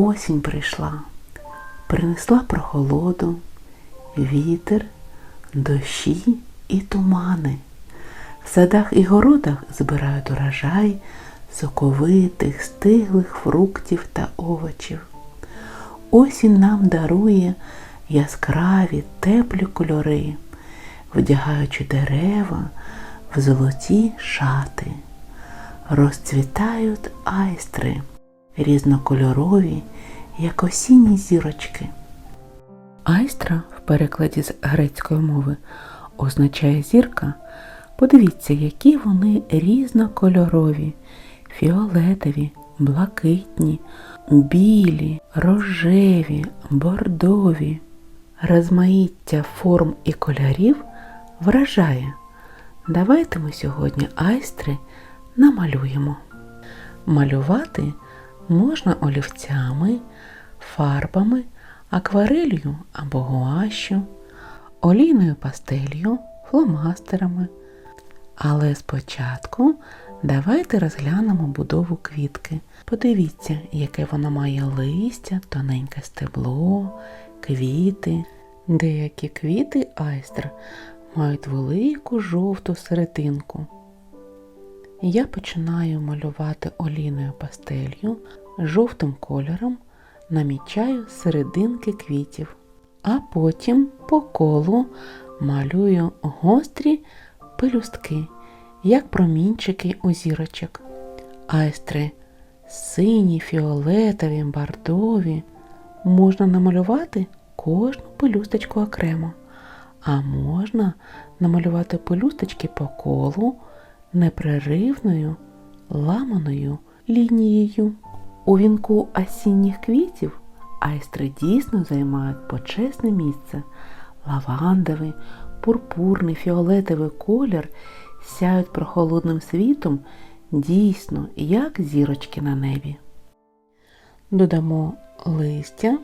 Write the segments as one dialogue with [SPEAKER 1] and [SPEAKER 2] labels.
[SPEAKER 1] Осінь прийшла, принесла прохолоду, вітер, дощі і тумани. В садах і городах збирають урожай соковитих, стиглих фруктів та овочів. Осінь нам дарує яскраві, теплі кольори, вдягаючи дерева в золоті шати. Розцвітають айстри, різнокольорові, як осінні зірочки. Айстра в перекладі з грецької мови означає зірка. Подивіться, які вони різнокольорові, фіолетові, блакитні, білі, рожеві, бордові. Розмаїття форм і кольорів вражає. Давайте ми сьогодні айстри намалюємо. Малювати можна олівцями, фарбами, акварелью або гуашю, олійною пастелью, фломастерами. Але спочатку давайте розглянемо будову квітки. Подивіться, яке вона має листя, тоненьке стебло, квіти. Деякі квіти айстр мають велику жовту серединку. Я починаю малювати олійною пастелью, жовтим кольором намічаю серединки квітів, а потім по колу малюю гострі пелюстки, як промінчики у зірочок. Айстри сині, фіолетові, бордові. Можна намалювати кожну пелюсточку окремо, а можна намалювати пелюсточки по колу непреривною ламаною лінією. У вінку осінніх квітів айстри дійсно займають почесне місце. Лавандовий, пурпурний, фіолетовий колір сяють прохолодним світом дійсно, як зірочки на небі. Додамо листя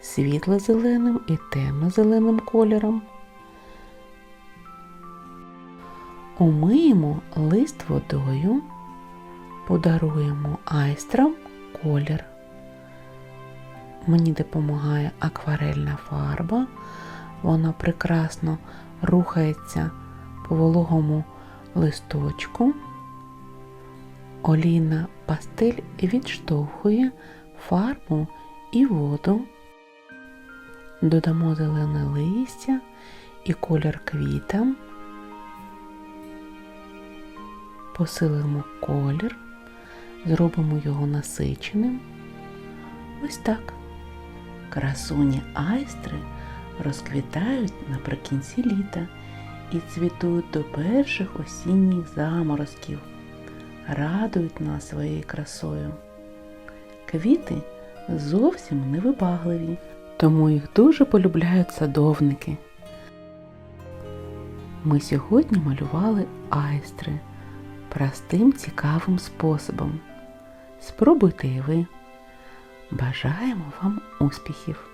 [SPEAKER 1] світло-зеленим і темно-зеленим кольором. Умиємо лист водою, подаруємо айстрам колір. Мені допомагає акварельна фарба. Вона прекрасно рухається по вологому листочку. Олійна пастель відштовхує фарбу і воду. Додамо зелене листя і колір квітам. Посилимо колір, зробимо його насиченим. Ось так. Красуні айстри розквітають наприкінці літа і цвітують до перших осінніх заморозків, радують нас своєю красою. Квіти зовсім невибагливі, тому їх дуже полюбляють садовники. Ми сьогодні малювали айстри простим цікавим способом. Спробуйте і ви. Бажаємо вам успіхів!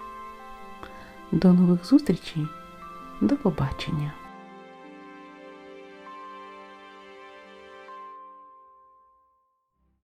[SPEAKER 1] До нових зустрічей, до побачення!